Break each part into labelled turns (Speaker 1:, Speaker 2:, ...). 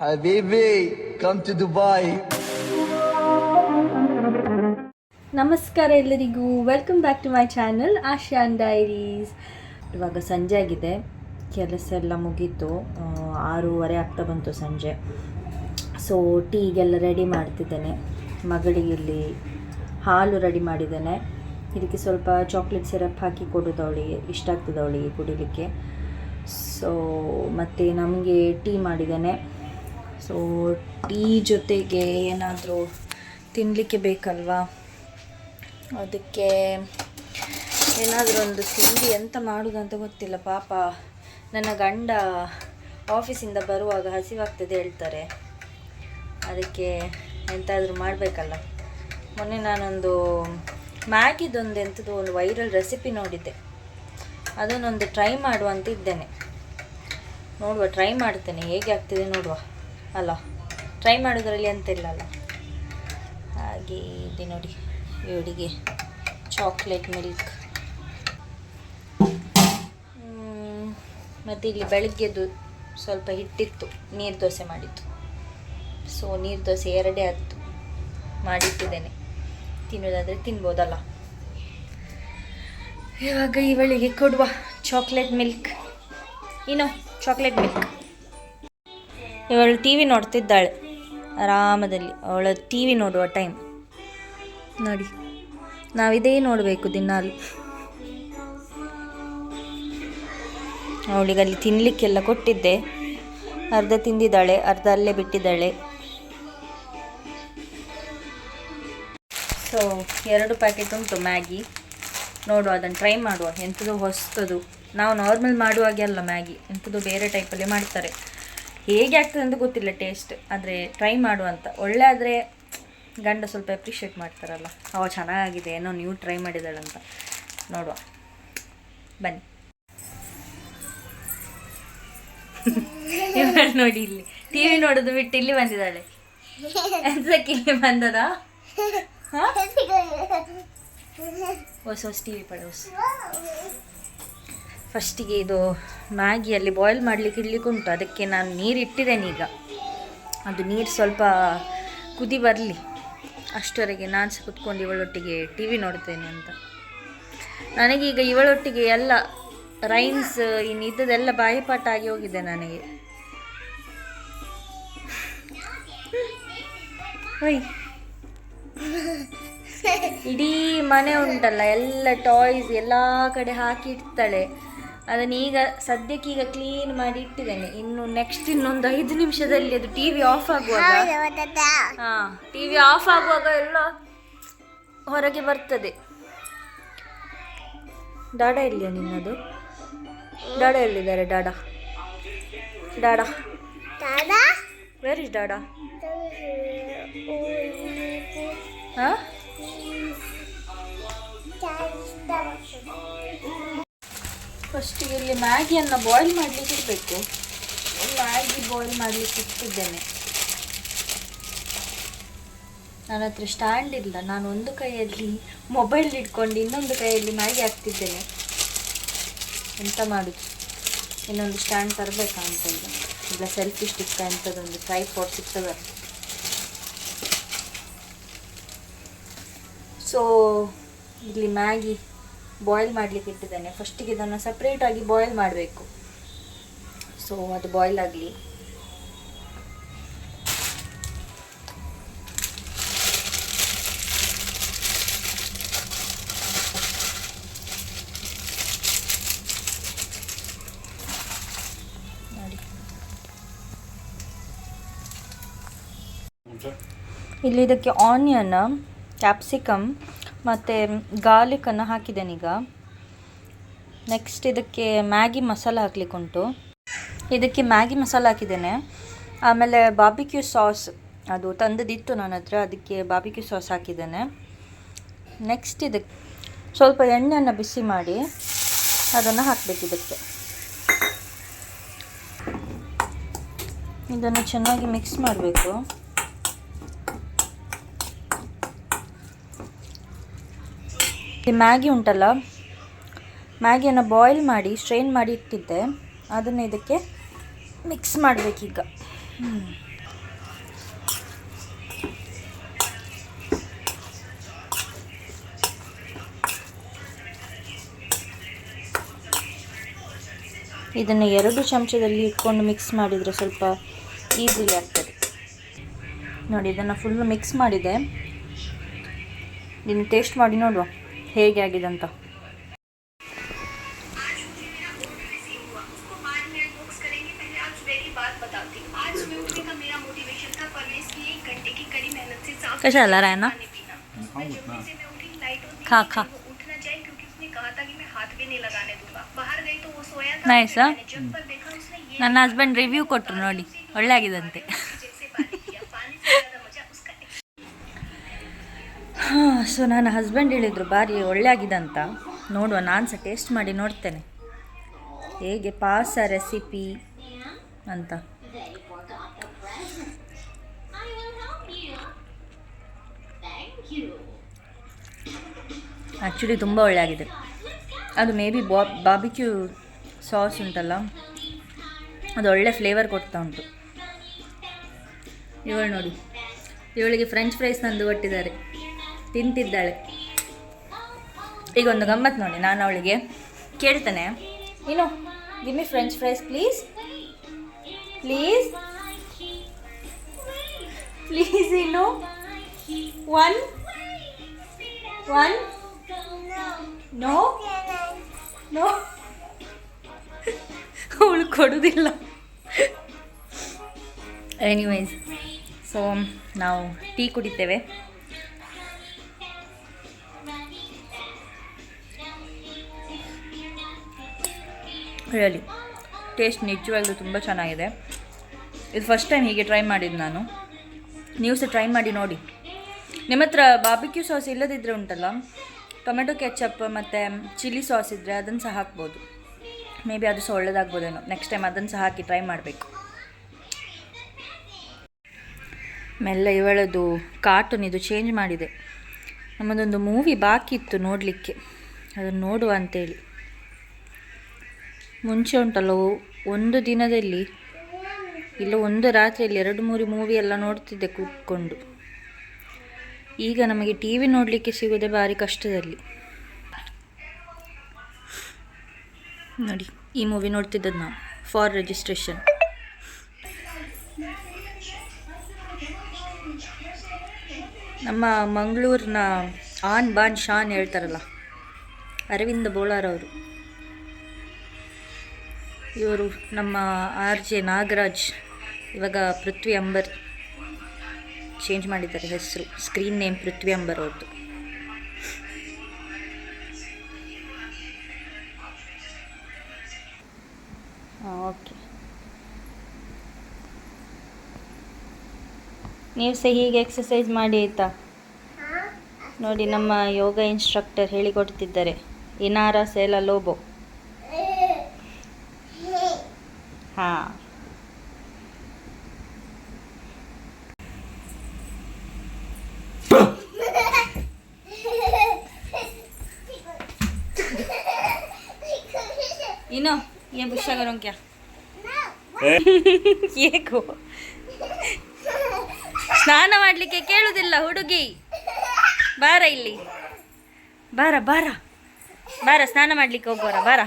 Speaker 1: Habibi, come to Dubai
Speaker 2: ನಮಸ್ಕಾರ ಎಲ್ಲರಿಗೂ. Welcome back to my channel Ashan diaries ಇವಾಗ ಸಂಜೆ ಆಗಿದೆ. ಕೆಲಸ ಎಲ್ಲ ಮುಗೀತು. ಆರೂವರೆ ಆಗ್ತಾ ಬಂತು ಸಂಜೆ. ಸೊ ಟೀಗೆಲ್ಲ ರೆಡಿ ಮಾಡ್ತಿದ್ದೇನೆ. ಮಗಳಿಗೆ ಇಲ್ಲಿ ಹಾಲು ರೆಡಿ ಮಾಡಿದ್ದೇನೆ. ಇದಕ್ಕೆ ಸ್ವಲ್ಪ ಚಾಕ್ಲೇಟ್ ಸಿರಪ್ ಹಾಕಿ ಕೊಡೋದು ಅವಳಿಗೆ ಇಷ್ಟ ಆಗ್ತದೆ ಅವಳಿಗೆ ಕುಡಿಲಿಕ್ಕೆ. ಸೊ ಮತ್ತು ನಮಗೆ ಟೀ ಮಾಡಿದ್ದೇನೆ. ಸೊ ಟೀ ಜೊತೆಗೆ ಏನಾದರೂ ತಿನ್ನಲಿಕ್ಕೆ ಬೇಕಲ್ವಾ? ಅದಕ್ಕೆ ಏನಾದರೂ ಒಂದು ತಿಂಡಿ ಎಂತ ಅಂತ ಗೊತ್ತಿಲ್ಲ, ಪಾಪ. ನನ್ನ ಗಂಡ ಆಫೀಸಿಂದ ಬರುವಾಗ ಹಸಿವಾಗ್ತದೆ ಹೇಳ್ತಾರೆ. ಅದಕ್ಕೆ ಎಂತಾದರೂ ಮಾಡಬೇಕಲ್ಲ. ಮೊನ್ನೆ ನಾನೊಂದು ಮ್ಯಾಗಿದೊಂದು ಎಂಥದ್ದು ಒಂದು ವೈರಲ್ ರೆಸಿಪಿ ನೋಡಿದ್ದೆ. ಅದನ್ನೊಂದು ಟ್ರೈ ಮಾಡುವ ಅಂತ ಇದ್ದೇನೆ. ನೋಡುವ ಟ್ರೈ ಮಾಡ್ತೇನೆ. ಹೇಗೆ ಆಗ್ತದೆ ನೋಡುವ. ಅಲ್ಲ ಟ್ರೈ ಮಾಡೋದ್ರಲ್ಲಿ ಅಂತ ಇಲ್ಲ ಅಲ್ಲ ಹಾಗೆ ಇದೆ ನೋಡಿ ಇವಳಿಗೆ ಚಾಕ್ಲೇಟ್ ಮಿಲ್ಕ್ ಮತ್ತು ಇಲ್ಲಿ ಬೆಳಗ್ಗೆದು ಸ್ವಲ್ಪ ಹಿಟ್ಟಿತ್ತು, ನೀರು ದೋಸೆ ಮಾಡಿತ್ತು ಸೊ ನೀರು ದೋಸೆ ಎರಡೇ ಆಯಿತು. ಮಾಡಿಟ್ಟಿದ್ದೇನೆ. ತಿನ್ನೋದಾದರೆ ತಿನ್ಬೋದಲ್ಲ. ಇವಾಗ ಇವಳಿಗೆ ಕೊಡುವ ಚಾಕ್ಲೇಟ್ ಮಿಲ್ಕ್ ಇನ್ನು ಚಾಕ್ಲೇಟ್ ಮಿಲ್ಕ್ ಇವಳು ಟಿ ವಿ ನೋಡ್ತಿದ್ದಾಳೆ. ಆರಾಮದಲ್ಲಿ. ಅವಳ ಟಿ ವಿ ನೋಡುವ ಟೈಮ್ ನೋಡಿ, ನಾವಿದೇ ನೋಡಬೇಕು ದಿನಾಲು. ಅವಳಿಗೆ ಅಲ್ಲಿ ತಿನ್ನಲಿಕ್ಕೆಲ್ಲ ಕೊಟ್ಟಿದ್ದೆ. ಅರ್ಧ ತಿಂದಿದ್ದಾಳೆ, ಅರ್ಧ ಅಲ್ಲೇ ಬಿಟ್ಟಿದ್ದಾಳೆ. ಸೊ ಎರಡು ಪ್ಯಾಕೆಟ್ ಉಂಟು ಮ್ಯಾಗಿ ನೋಡುವ, ಅದನ್ನು ಟ್ರೈ ಮಾಡುವ. ಎಂಥದ್ದು ಹೊಸ್ತದು. ನಾವು ನಾರ್ಮಲ್ ಮಾಡುವಾಗೆ ಅಲ್ಲ ಮ್ಯಾಗಿ ಎಂಥದ್ದು ಬೇರೆ ಟೈಪಲ್ಲಿ ಮಾಡ್ತಾರೆ. ಹೇಗೆ ಆಗ್ತದೆ ಅಂತ ಗೊತ್ತಿಲ್ಲ ಟೇಸ್ಟ್ ಆದರೆ ಟ್ರೈ ಮಾಡುವಂತ ಒಳ್ಳೆ ಆದರೆ ಗಂಡ ಸ್ವಲ್ಪ ಅಪ್ರಿಷಿಯೇಟ್ ಮಾಡ್ತಾರಲ್ಲ. ಅವ ಚೆನ್ನಾಗಿದೆ. ಏನೋ ನೀವು ಟ್ರೈ ಮಾಡಿದಾಳಂತ ನೋಡುವ. ಬನ್ನಿ. ನೋಡಿ ಇಲ್ಲಿ. ಟಿ ವಿ ನೋಡೋದು ಬಿಟ್ಟು ಇಲ್ಲಿ ಬಂದಿದ್ದಾಳೆ. ಇಲ್ಲಿ ಬಂದದ? ಹೊಸ ಹೊಸ ಟಿ ವಿ ಪಡ ಹೊಸ. ಫಸ್ಟಿಗೆ ಇದು ಮ್ಯಾಗಿಯಲ್ಲಿ ಬಾಯ್ಲ್ ಮಾಡಲಿಕ್ಕೆ ಉಂಟು. ಅದಕ್ಕೆ ನಾನು ನೀರು ಇಟ್ಟಿದ್ದೇನೆ ಈಗ. ಅದು ನೀರು ಸ್ವಲ್ಪ ಕುದಿ ಬರಲಿ. ಅಷ್ಟವರೆಗೆ ನಾನು ಸಹ ಕುತ್ಕೊಂಡು ಇವಳೊಟ್ಟಿಗೆ ಟಿ ವಿ ನೋಡ್ತೇನೆ ಅಂತ. ನನಗೀಗ ಇವಳೊಟ್ಟಿಗೆ ಎಲ್ಲ ರೈನ್ಸ್ ಇನ್ನು ಇದ್ದದೆಲ್ಲ ಬಾಯಿಪಾಠ ಆಗಿ ಹೋಗಿದೆ ನನಗೆ. ಹೊಯ್ ಇಡೀ ಮನೆ ಉಂಟಲ್ಲ, ಎಲ್ಲ ಟಾಯ್ಸ್ ಎಲ್ಲ ಕಡೆ ಹಾಕಿ ಇಡ್ತಾಳೆ. ಅದನ್ನ ಈಗ ಸದ್ಯಕ್ಕೆ ಈಗ ಕ್ಲೀನ್ ಮಾಡಿ ಇಟ್ಟಿದ್ದೇನೆ. ಇನ್ನು ನೆಕ್ಸ್ಟ್ ಇನ್ನೊಂದು ಐದು ನಿಮಿಷದಲ್ಲಿ ಅದು ಟಿ ವಿ ಆಫ್ ಆಗುವಾಗ ಹಾ ಟಿ ವಿ ಆಫ್ ಆಗುವಾಗ ಎಲ್ಲ ಹೊರಗೆ ಬರ್ತದೆ. ಡಾಡಾ ಇಲ್ಲಿಯಾ ನಿನ್ನದು? ಡಾಡ ಎಲ್ಲಿದ್ದಾರೆ ಡಾಡಾ? ಡಾಡಾ? Where is ಡಾಡಾ? ಹಾ? ಫಸ್ಟಿಗೆ ಇಲ್ಲಿ ಮ್ಯಾಗಿಯನ್ನು ಬಾಯ್ಲ್ ಮಾಡಲಿಕ್ಕೆ ಇಡಬೇಕು. ಮ್ಯಾಗಿ ಬಾಯ್ಲ್ ಮಾಡಲಿಕ್ಕೆ ಇಟ್ಟಿದ್ದೇನೆ. ನನ್ನ ಹತ್ರ ಸ್ಟ್ಯಾಂಡ್ ಇಲ್ಲ. ನಾನು ಒಂದು ಕೈಯಲ್ಲಿ ಮೊಬೈಲ್ ಇಟ್ಕೊಂಡು ಇನ್ನೊಂದು ಕೈಯಲ್ಲಿ ಮ್ಯಾಗಿ ಹಾಕ್ತಿದ್ದೇನೆ. ಎಂತ ಮಾಡುದು? ಇನ್ನೊಂದು ಸ್ಟ್ಯಾಂಡ್ ತರಬೇಕಾ ಅಂತ ಇಲ್ಲ ಸೆಲ್ಫಿ ಸ್ಟಿಕ್ ಅಂತದೊಂದು ಟ್ರೈ ಪಾಟ್ ಸಿಗ್ತದೆ ಸೊ ಇಲ್ಲಿ ಮ್ಯಾಗಿ ಬಾಯ್ಲ್ ಮಾಡಲಿಕ್ಕೆ ಇಟ್ಟಿದ್ದೇನೆ. ಫಸ್ಟಿಗೆ ಇದನ್ನು ಸಪ್ರೇಟಾಗಿ ಬಾಯ್ಲ್ ಮಾಡಬೇಕು. ಸೊ ಅದು ಬಾಯ್ಲ್ ಆಗಲಿ. ಇಲ್ಲಿ ಇದಕ್ಕೆ ಆನಿಯನ್ ಕ್ಯಾಪ್ಸಿಕಮ್ ಮತ್ತು ಗಾರ್ಲಿಕನ್ನು ಹಾಕಿದ್ದೇನೆ ಈಗ. ನೆಕ್ಸ್ಟ್ ಇದಕ್ಕೆ ಮ್ಯಾಗಿ ಮಸಾಲ ಹಾಕ್ಲಿಕ್ಕೆ ಉಂಟು ಇದಕ್ಕೆ ಮ್ಯಾಗಿ ಮಸಾಲ ಹಾಕಿದ್ದೇನೆ. ಆಮೇಲೆ ಬಾಬಿಕ್ಯೂ ಸಾಸ್ ಅದು ತಂದದಿತ್ತು ನನ್ನ ಹತ್ರ ಅದಕ್ಕೆ ಬಾಬಿಕ್ಯೂ ಸಾಸ್ ಹಾಕಿದ್ದೇನೆ. ನೆಕ್ಸ್ಟ್ ಇದಕ್ಕೆ ಸ್ವಲ್ಪ ಎಣ್ಣೆಯನ್ನು ಬಿಸಿ ಮಾಡಿ ಅದನ್ನು ಹಾಕಬೇಕು ಇದಕ್ಕೆ. ಇದನ್ನು ಚೆನ್ನಾಗಿ ಮಿಕ್ಸ್ ಮಾಡಬೇಕು. ಈ ಮ್ಯಾಗಿ ಉಂಟಲ್ಲ? ಮ್ಯಾಗಿಯನ್ನು ಬಾಯ್ಲ್ ಮಾಡಿ ಸ್ಟ್ರೈನ್ ಮಾಡಿ ಇಟ್ಟಿದ್ದೆ. ಅದನ್ನು ಇದಕ್ಕೆ ಮಿಕ್ಸ್ ಮಾಡಬೇಕೀಗ. ಇದನ್ನು ಎರಡು ಚಮಚದಲ್ಲಿ ಇಟ್ಕೊಂಡು ಮಿಕ್ಸ್ ಮಾಡಿದರೆ ಸ್ವಲ್ಪ ಈಸಿಲಿ ಆಗ್ತದೆ. ನೋಡಿ, ಇದನ್ನು ಫುಲ್ಲು ಮಿಕ್ಸ್ ಮಾಡಿದೆ. ಇನ್ನು ಟೇಸ್ಟ್ ಮಾಡಿ ನೋಡುವ. ಹೇಗೆ ಆಗಿದೆ ಅಂತ कैसा लग रहा है ना खा खा ನೈಸಾ ನನ್ನ ಹಸ್ಬೆಂಡ್ ರಿವ್ಯೂ ಕೊಟ್ಟರು ನೋಡಿ ಒಳ್ಳೆ ಆಗಿದಂತೆ ಹಾಂ ಸೊ ನನ್ನ ಹಸ್ಬೆಂಡ್ ಹೇಳಿದರು ಭಾರಿ ಒಳ್ಳೆ ಆಗಿದೆ ಅಂತ ನೋಡುವ ನಾನು ಸಹ ಟೇಸ್ಟ್ ಮಾಡಿ ನೋಡ್ತೇನೆ. ಹೇಗೆ ಪಾಸ ರೆಸಿಪಿ ಅಂತ. ಆ್ಯಕ್ಚುಲಿ ತುಂಬ ಒಳ್ಳೆ ಆಗಿದೆ ಅದು ಮೇ ಬಿ ಬಾ ಬಾಬಿಕ್ಯೂ ಸಾಸ್ ಉಂಟಲ್ಲ? ಅದು ಒಳ್ಳೆ ಫ್ಲೇವರ್ ಕೊಡ್ತಾ ಉಂಟು. ಇವಳು ನೋಡಿ. ಇವಳಿಗೆ ಫ್ರೆಂಚ್ ಫ್ರೈಸ್ ತಂದು ಕೊಟ್ಟಿದ್ದಾರೆ. ತಿಂತಿದ್ದಾಳೆ. ಈಗ ಒಂದು ಗಮ್ಮತ್ತು ನೋಡಿ, ನಾನು ಅವಳಿಗೆ ಕೇಳ್ತಾನೆ. ಏನು gimme French fries please please please ಇನ್ನು. ಒನ್ ಒನ್ ನೋ ನೋ ಅವಳು ಕೊಡೋದಿಲ್ಲ. ಎನಿವೈಸ್ ಸೊ ನಾವು ಟೀ ಕುಡಿತೇವೆ. ರಿಯಲಿ ಟೇಸ್ಟ್ ನಿಜವಾಗ್ಲೂ ತುಂಬ ಚೆನ್ನಾಗಿದೆ. ಇದು ಫಸ್ಟ್ ಟೈಮ್ ಹೀಗೆ ಟ್ರೈ ಮಾಡಿದ್ದು ನಾನು. ನೀವು ಸಹ ಟ್ರೈ ಮಾಡಿ ನೋಡಿ. ನಿಮ್ಮ ಹತ್ರ ಬಾಬಿಕ್ಯೂ ಸಾಸ್ ಇಲ್ಲದಿದ್ದರೆ ಉಂಟಲ್ಲ? ಟೊಮೆಟೊ ಕೆಚಪ್ ಮತ್ತು ಚಿಲ್ಲಿ ಸಾಸ್ ಇದ್ದರೆ ಅದನ್ನು ಸಹ ಹಾಕ್ಬೋದು. ಮೇ ಬಿ ಅದು ಸಹ ಒಳ್ಳೆಯದಾಗ್ಬೋದೇನೋ ನೆಕ್ಸ್ಟ್ ಟೈಮ್ ಅದನ್ನು ಸಹ ಹಾಕಿ ಟ್ರೈ ಮಾಡಬೇಕು. ಮೆಲ್ಲ ಇವಳದು ಕಾರ್ಟೂನ್ ಇದು ಚೇಂಜ್ ಮಾಡಿದೆ. ನಮ್ಮದೊಂದು ಮೂವಿ ಬಾಕಿ ಇತ್ತು ನೋಡಲಿಕ್ಕೆ. ಅದನ್ನು ನೋಡುವ ಅಂತೇಳಿ. ಮುಂಚೆ ಉಂಟಲ್ಲ, ಒಂದು ದಿನದಲ್ಲಿ, ಇಲ್ಲ ಒಂದು ರಾತ್ರಿಯಲ್ಲಿ ಎರಡು ಮೂರು ಮೂವಿ ಎಲ್ಲ ನೋಡ್ತಿದ್ದೆ ಕೂತ್ಕೊಂಡು. ಈಗ ನಮಗೆ ಟಿ ವಿ ನೋಡಲಿಕ್ಕೆ ಸಿಗೋದೇ ಭಾರಿ ಕಷ್ಟದಲ್ಲಿ. ನೋಡಿ, ಈ ಮೂವಿ ನೋಡ್ತಿದ್ದದ್ದು ನಾವು ಫಾರ್ ರಿಜಿಸ್ಟ್ರೇಷನ್ ನಮ್ಮ ಮಂಗಳೂರಿನ ಆನ್ ಬಾನ್ ಶಾನ್ ಹೇಳ್ತಾರಲ್ಲ, ಅರವಿಂದ ಬೋಳಾರ್ ಅವರು ಇವರು ನಮ್ಮ ಆರ್ ಜೆ ನಾಗರಾಜ್, ಇವಾಗ ಪೃಥ್ವಿ ಅಂಬರ್ ಚೇಂಜ್ ಮಾಡಿದ್ದಾರೆ ಹೆಸರು ಸ್ಕ್ರೀನ್ ನೇಮ್ ಪೃಥ್ವಿ ಅಂಬರ್ ಅವ್ರದ್ದು ಓಕೆ ನೀವು ಸಹ ಹೀಗೆ ಎಕ್ಸಸೈಸ್ ಮಾಡಿ ಆಯಿತಾ? ನೋಡಿ, ನಮ್ಮ ಯೋಗ ಇನ್ಸ್ಟ್ರಕ್ಟರ್ ಹೇಳಿಕೊಡ್ತಿದ್ದಾರೆ. ಇನಾರ ಸೇಲ ಲೋಬೋ ಹಾಂ ಇನ್ನು ये ಕ್ಯಾ ಏಕೋ? ಸ್ನಾನ ಮಾಡಲಿಕ್ಕೆ ಕೇಳುವುದಿಲ್ಲ ಹುಡುಗಿ. ಬಾರ ಇಲ್ಲಿ. ಬಾರ ಬಾರ. ಬಾರ ಸ್ನಾನ ಮಾಡಲಿಕ್ಕೆ ಹೋಗೋರ ಬಾರ.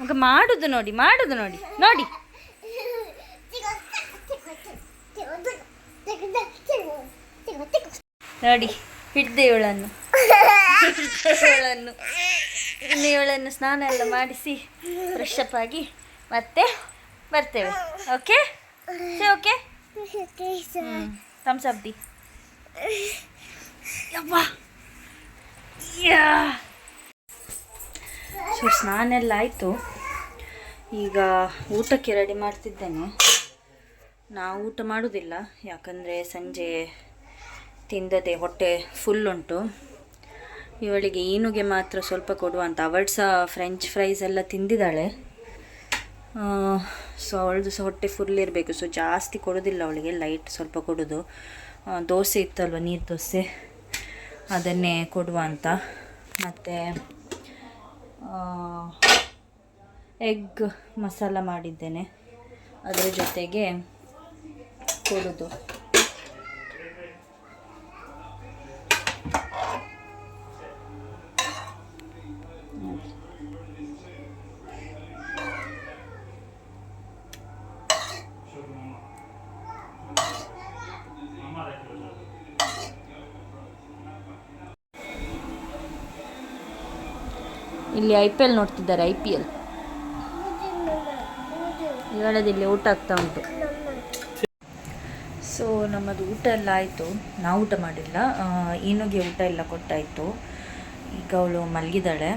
Speaker 2: ಮಗ ಮಾಡುದು ನೋಡಿ ಮಾಡುದು ನೋಡಿ ನೋಡಿ. ನೋಡಿ ಹಿಡ್ದೆ ಇವಳನ್ನು ಇವಳನ್ನು ಇನ್ನು ಇವಳನ್ನು ಸ್ನಾನ ಎಲ್ಲ ಮಾಡಿಸಿ ಫ್ರೆಶ್ ಅಪ್ ಆಗಿ. ಮತ್ತೆ ಬರ್ತೇವೆ. ಓಕೆ ಓಕೆ ಥಮ್ಸ್ ಅಪ್ ದಿ. ಸೊ ಸ್ನಾನೆಲ್ಲ ಆಯಿತು. ಈಗ ಊಟಕ್ಕೆ ರೆಡಿ ಮಾಡ್ತಿದ್ದೇನೆ. ನಾವು ಊಟ ಮಾಡೋದಿಲ್ಲ. ಯಾಕಂದರೆ ಸಂಜೆ ತಿಂದದೆ ಹೊಟ್ಟೆ ಫುಲ್ ಉಂಟು. ಇವಳಿಗೆ ಈನುಗೆ ಮಾತ್ರ ಸ್ವಲ್ಪ ಕೊಡುವಂತ ಅವಳು ಸಹ ಫ್ರೆಂಚ್ ಫ್ರೈಸ್ ಎಲ್ಲ ತಿಂದಿದ್ದಾಳೆ. ಸೊ ಅವಳದು ಸಹ ಹೊಟ್ಟೆ ಫುಲ್ ಇರಬೇಕು. ಸೊ ಜಾಸ್ತಿ ಕೊಡೋದಿಲ್ಲ ಅವಳಿಗೆ ಲೈಟ್ ಸ್ವಲ್ಪ ಕೊಡೋದು. ದೋಸೆ ಇತ್ತಲ್ವ, ನೀರು ದೋಸೆ? ಅದನ್ನೇ ಕೊಡುವ ಅಂತ. ಮತ್ತು ಎಗ್ ಮಸಾಲ ಮಾಡಿದ್ದೇನೆ. ಅದರ ಜೊತೆಗೆ ಕೊಡೋದು. ಇಲ್ಲಿ ಐ ಪಿ ಎಲ್ ನೋಡ್ತಿದ್ದಾರೆ ಐ ಪಿ ಎಲ್ ಹೇಳೋದಿಲ್ಲಿ ಊಟ ಆಗ್ತಾ ಉಂಟು. ಸೊ ನಮ್ಮದು ಊಟ ಎಲ್ಲ ಆಯಿತು. ನಾವು ಊಟ ಮಾಡಿಲ್ಲ. ಆ, ಈನುಗೆ ಊಟ ಎಲ್ಲ ಕೊಟ್ಟಾಯಿತು. ಈಗ ಅವಳು ಮಲಗಿದ್ದಾಳೆ.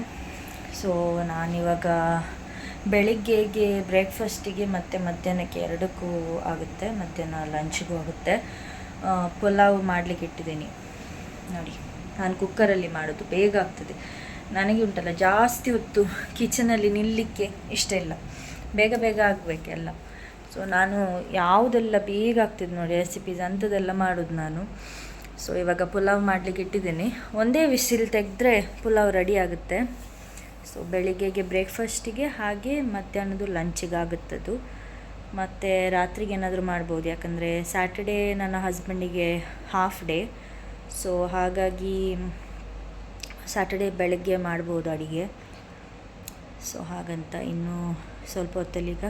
Speaker 2: ಸೊ ನಾನಿವಾಗ ಬೆಳಿಗ್ಗೆಗೆ ಬ್ರೇಕ್ಫಾಸ್ಟಿಗೆ ಮತ್ತು ಮಧ್ಯಾಹ್ನಕ್ಕೆ ಎರಡಕ್ಕೂ ಆಗುತ್ತೆ. ಮಧ್ಯಾಹ್ನ ಲಂಚ್ಗೂ ಆಗುತ್ತೆ. ಪುಲಾವ್ ಮಾಡಲಿಕ್ಕೆ ಇಟ್ಟಿದ್ದೀನಿ. ನೋಡಿ ನಾನು ಕುಕ್ಕರಲ್ಲಿ ಮಾಡೋದು ಬೇಗ ಆಗ್ತದೆ. ನನಗೆ ಉಂಟಲ್ಲ, ಜಾಸ್ತಿ ಹೊತ್ತು ಕಿಚನಲ್ಲಿ ನಿಲ್ಲಲಿಕ್ಕೆ ಇಷ್ಟ ಇಲ್ಲ. ಬೇಗ ಬೇಗ ಆಗಬೇಕೆಲ್ಲ ಸೊ ನಾನು ಯಾವುದೆಲ್ಲ ಬೇಗ ಆಗ್ತಿದ್ದು ನೋಡಿ ರೆಸಿಪೀಸ್ ಅಂಥದ್ದೆಲ್ಲ ಮಾಡೋದು ನಾನು. ಸೊ ಇವಾಗ ಪುಲಾವ್ ಮಾಡಲಿಕ್ಕೆ ಇಟ್ಟಿದ್ದೀನಿ. ಒಂದೇ ವಿಸಿಲ್ ತೆಗೆದ್ರೆ ಪುಲಾವ್ ರೆಡಿ ಆಗುತ್ತೆ. ಸೊ ಬೆಳಿಗ್ಗೆಗೆ ಬ್ರೇಕ್ಫಾಸ್ಟಿಗೆ ಹಾಗೆ ಮಧ್ಯಾಹ್ನದ್ದು ಲಂಚಿಗೆ ಆಗುತ್ತದು. ಮತ್ತು ರಾತ್ರಿಗೆ ಏನಾದರೂ ಮಾಡ್ಬೋದು, ಯಾಕಂದರೆ ಸ್ಯಾಟರ್ಡೇ ನನ್ನ ಹಸ್ಬೆಂಡಿಗೆ ಹಾಫ್ ಡೇ ಸೊ ಹಾಗಾಗಿ ಸ್ಯಾಟರ್ಡೇ ಬೆಳಗ್ಗೆ ಮಾಡ್ಬೋದು ಅಡುಗೆ. ಸೊ ಹಾಗಂತ ಇನ್ನೂ ಸ್ವಲ್ಪ ಹೊತ್ತಲ್ಲೀಗ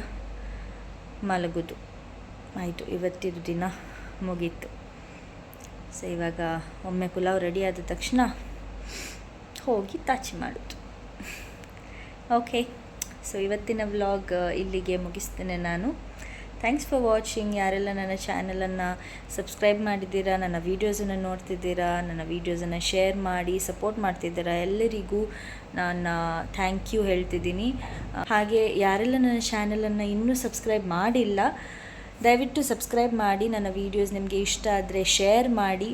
Speaker 2: ಮಲಗೋದು. ಆಯಿತು, ಇವತ್ತಿದು ದಿನ ಮುಗೀತು. ಸೊ ಇವಾಗ ಒಮ್ಮೆ ಪುಲಾವ್ ರೆಡಿ ಆದ ತಕ್ಷಣ ಹೋಗಿ ತಾಚಿ ಮಾಡೋದು. ಓಕೆ ಸೊ ಇವತ್ತಿನ ವ್ಲಾಗ್ ಇಲ್ಲಿಗೆ ಮುಗಿಸ್ತೇನೆ ನಾನು. ಥ್ಯಾಂಕ್ಸ್ ಫಾರ್ ವಾಚಿಂಗ್ ಯಾರೆಲ್ಲ ನನ್ನ ಚಾನಲನ್ನು ಸಬ್ಸ್ಕ್ರೈಬ್ ಮಾಡಿದ್ದೀರಾ, ನನ್ನ ವೀಡಿಯೋಸನ್ನು ನೋಡ್ತಿದ್ದೀರಾ, ನನ್ನ ವೀಡಿಯೋಸನ್ನು ಶೇರ್ ಮಾಡಿ ಸಪೋರ್ಟ್ ಮಾಡ್ತಿದ್ದೀರಾ, ಎಲ್ಲರಿಗೂ ನಾನು ಥ್ಯಾಂಕ್ ಯು ಹೇಳ್ತಿದ್ದೀನಿ. ಹಾಗೆ ಯಾರೆಲ್ಲ ನನ್ನ ಚಾನಲನ್ನು ಇನ್ನೂ ಸಬ್ಸ್ಕ್ರೈಬ್ ಮಾಡಿಲ್ಲ, ದಯವಿಟ್ಟು ಸಬ್ಸ್ಕ್ರೈಬ್ ಮಾಡಿ, ನನ್ನ ವೀಡಿಯೋಸ್ ನಿಮಗೆ ಇಷ್ಟ ಆದರೆ ಶೇರ್ ಮಾಡಿ.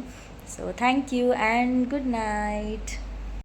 Speaker 2: So thank you and good night